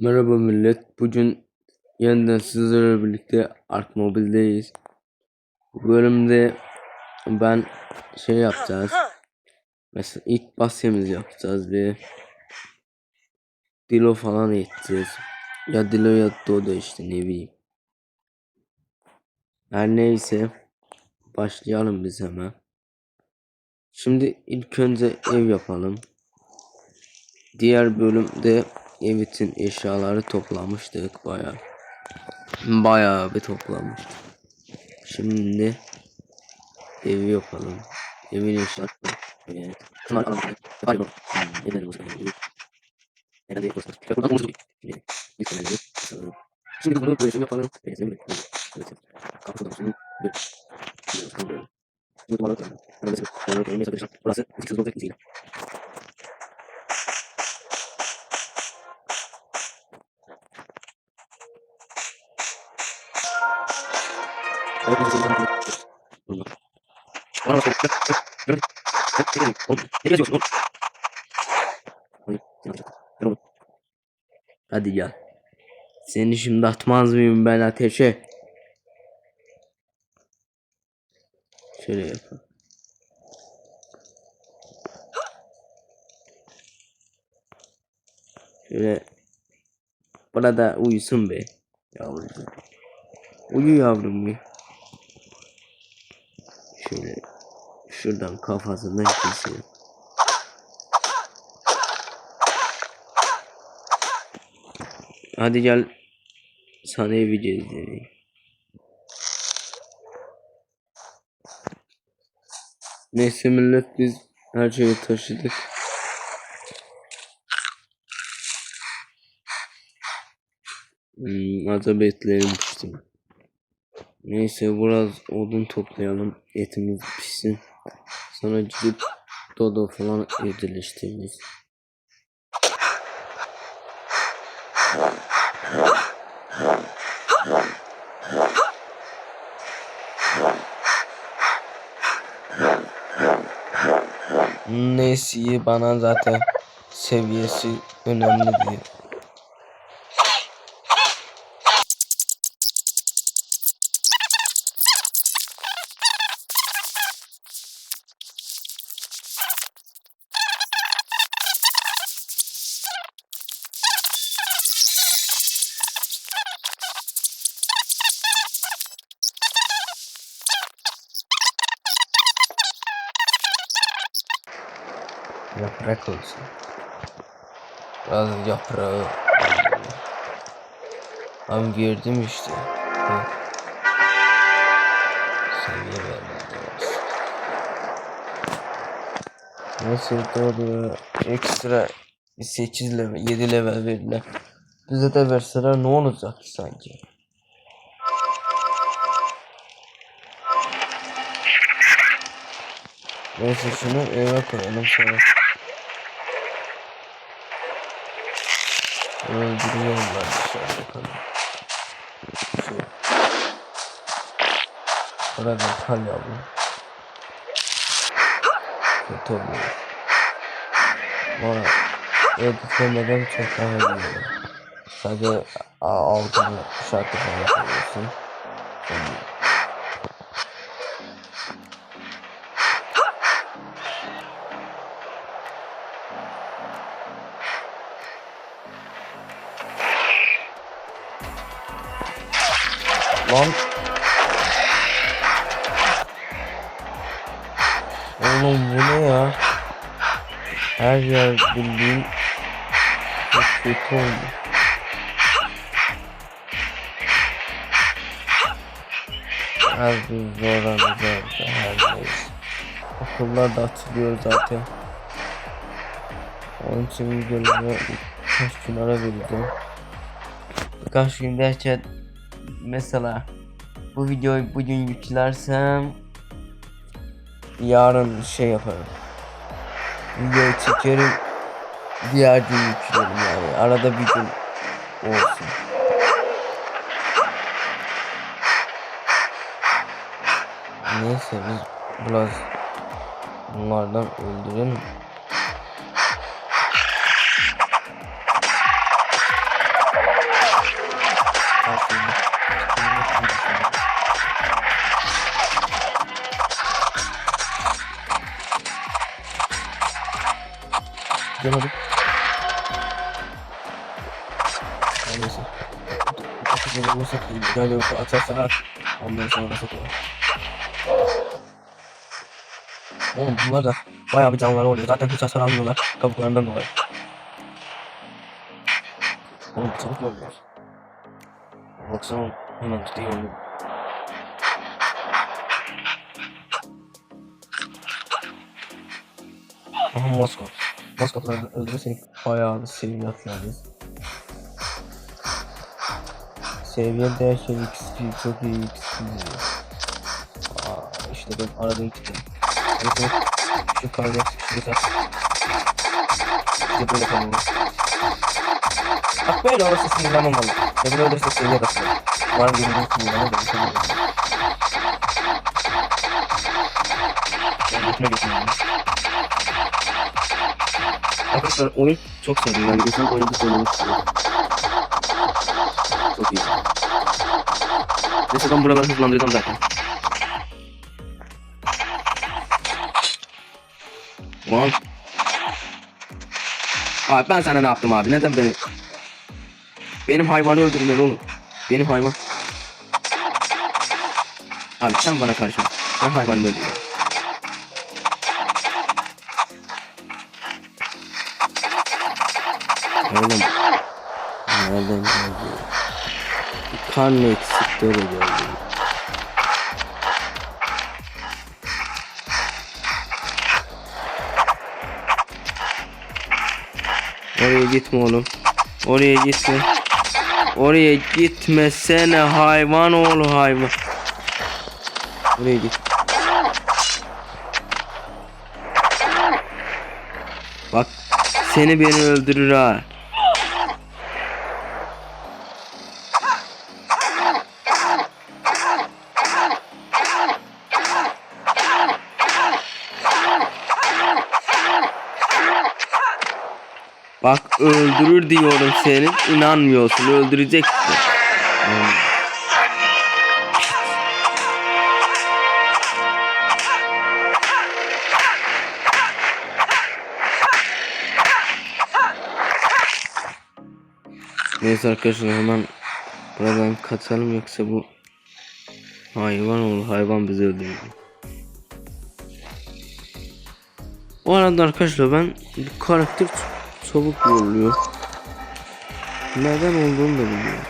Merhaba millet. Bugün yeniden sizlerle birlikte Ark Mobile'deyiz. Bu bölümde ben şey yapacağız. Mesela ilk basyamızı yapacağız ve Dilo falan edeceğiz. Ya Dilo ya Dodo işte ne bileyim. Her neyse başlayalım biz hemen. Şimdi ilk önce ev yapalım. Diğer bölümde için eşyaları toplamıştık bayağı. Bayağı bir toplamıştık. Şimdi evi yapalım. Evin eşyaları. Evet. Şunlar alalım. Hadi bakalım. Gidelim o zaman. Nerede yapıyorsunuz? Hadi gel. Seni şimdi atmaz mıyım ben ateşe? Şöyle yapalım. Şöyle burada uyusun be yavrum. Uyu yavrum bir. Şöyle şuradan kafasından keselim. Hadi gel sana video izleyelim. Neyse millet biz her şeyi taşıdık. Hmm, azap etlerim pişti. Neyse biraz odun toplayalım. Etimiz pişsin. Sonra gidip dodo falan evcilleştiririz. Neyse bana zaten seviyesi önemli değil. Yaprak olsun. Biraz yaprağı. Ben girdim işte. Seviye vermedi. Neyse doğru ekstra bir 8 level 7 level verirler. Bize de verseler ne olacak ki sanki? Neyse şunu eve koyalım sonra. Öldürüyorlar dışarıda kalın. Şey. Burada kal yavrum. Kötü oluyor. Bana editlemeden çok daha iyi oluyor. Sadece altını şarkı falan koyuyorsun. Oluyor. Lan. Oğlum bu ne ya? Her yer bildiğin çok kötü oldu. Her gün zorlanacağız her neyse. Okullar da açılıyor zaten. Onun için videoları birkaç gün ara vereceğim. Birkaç gün derken mesela bu videoyu bugün yüklersem yarın şey yaparım. Video çekerim diğer gün yüklerim yani arada bir gün olsun. Neyse biz biraz bunlardan öldürelim. Bekleyin hadi. Göremedim. Neyse. Atıp bulursak iyi. Güzel bir atarsan at. Ondan sonra satalım. Oğlum bunlar da bayağı bir canlılar oluyor. Zaten hiç hasar almıyorlar kabuklarından dolayı. Oğlum çabuk oluyor. Baksana hemen tutuyor. Aha Moskov. Moskov'ları öldürürsek bayağı bir seviye atlarız. Seviye de şey XP çok iyi XP. Aa, işte ben aradığım çıktı. Evet, şu kaynak sıkıştırırsak. İşte böyle kalıyor. Bak böyle orası sinirlenmem valla. Ya böyle öldürürsek seviye basıyor. Var bir sinirlenmem de bir şey. Ben götüne geçeyim. Arkadaşlar oyun çok sarıyor. Yani geçen oyunda söylemiştim. Çok iyi. Neyse ben buraları hızlandıracağım zaten. Lan. Abi ben sana ne yaptım abi? Neden beni? Benim hayvanı öldürdüler oğlum. Benim hayvan. Abi sen bana karşı. Ben hayvanı öldürdüm. Oğlum. Nereden geldi? Kan eksikleri geldi. Oraya gitme oğlum. Oraya gitme. Oraya gitmesene hayvan oğlu hayvan. Oraya git. Bak seni beni öldürür ha. Bak öldürür diyorum seni. inanmıyorsun. Öldürecek. Hmm. Neyse arkadaşlar hemen buradan kaçalım yoksa bu hayvan olur hayvan bizi öldürür. O arada arkadaşlar ben bir karakter çabuk yoruluyor. Neden olduğunu da bilmiyorum.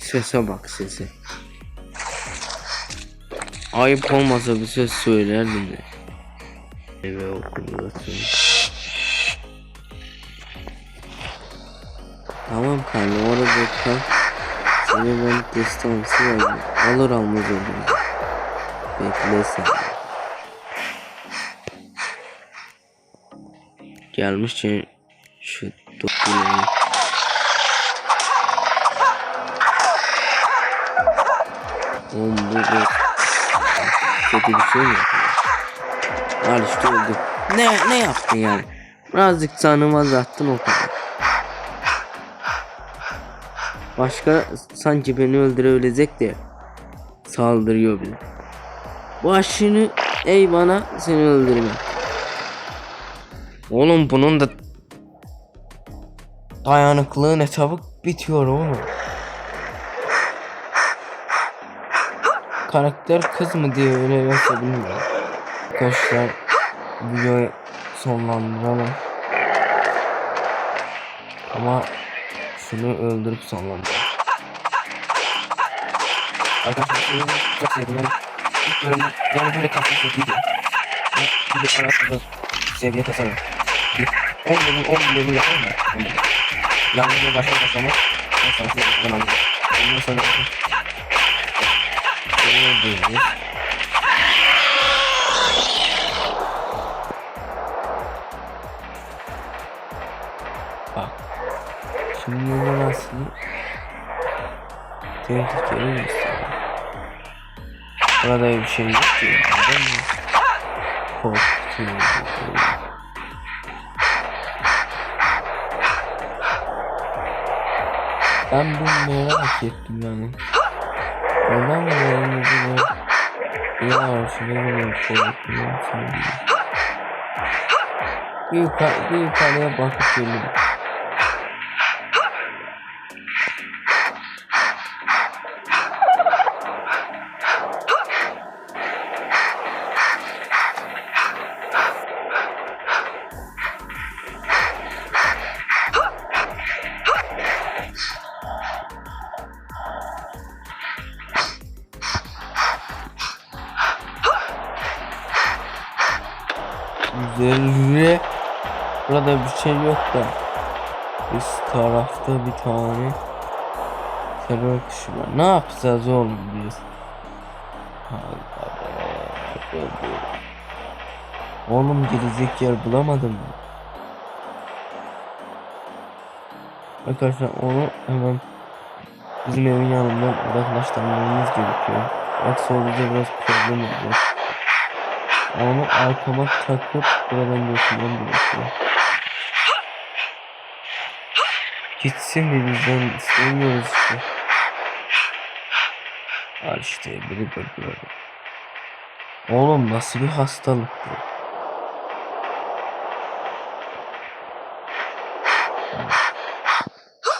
Sese bak sese. Ayıp olmasa bir ses söylerdim de. Eve okulu Tamam kardeşim orada kal. Ben destansı yazdım. Alır almaz olur. Bekle sen. Gelmişken şu dokuyu. Oğlum bu, bu kötü bir şey mi? Al işte öldü. Ne, ne yaptın yani? Birazcık canımı azalttın o kadar. Başka sanki beni öldürebilecek de saldırıyor bile. Başını ey bana seni öldürme. Oğlum bunun da dayanıklığı ne çabuk bitiyor oğlum. Karakter kız mı diye öyle yoksa bilmiyorum. Arkadaşlar videoyu sonlandıralım. Ama şunu öldürüp sonlandıralım. Arkadaşlar şunu çok sevdim. İlk bölüm yani böyle iyiydi. Ve Bir de arasında seviye tasarım. Bir 10 bölüm 10 bölüm yapalım mı? On bölüm. Yalnız başa başlamak. Ondan sonra buradan alacağız. Ondan sonra Bunu öldürürüz. Şimdi burası tehlikeli mi Burada bir şey yok ki. Neden mi? Korkutuyor. Ben bir merak ettim yani. Neden mi elimizde de ya şunu böyle korkuyorum sanırım. Bir, yukarı, bir yukarıya bakıp gelelim. Üzerinde burada bir şey yok da üst tarafta bir tane terör kuşu var. Ne yapacağız oğlum biz? Oğlum gidecek yer bulamadım mı? Arkadaşlar onu hemen bizim evin yanından uzaklaştırmamız gerekiyor. Yoksa olunca biraz problem olacak. Onu arkama takıp buradan götürmem gerekiyor. Gitsin de bizden istemiyoruz işte. Al işte biri burada. Oğlum nasıl bir hastalık bu?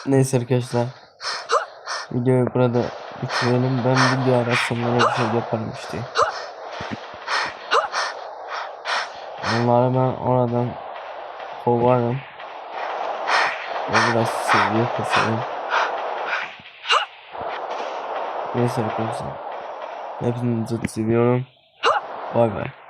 Neyse arkadaşlar. Videoyu burada bitirelim. Ben video arasında bir şey yaparım işte. Onları ben oradan kovarım. Ve biraz seviye kasarım. Neyse arkadaşlar. Hepinizi seviyorum. Bay bay.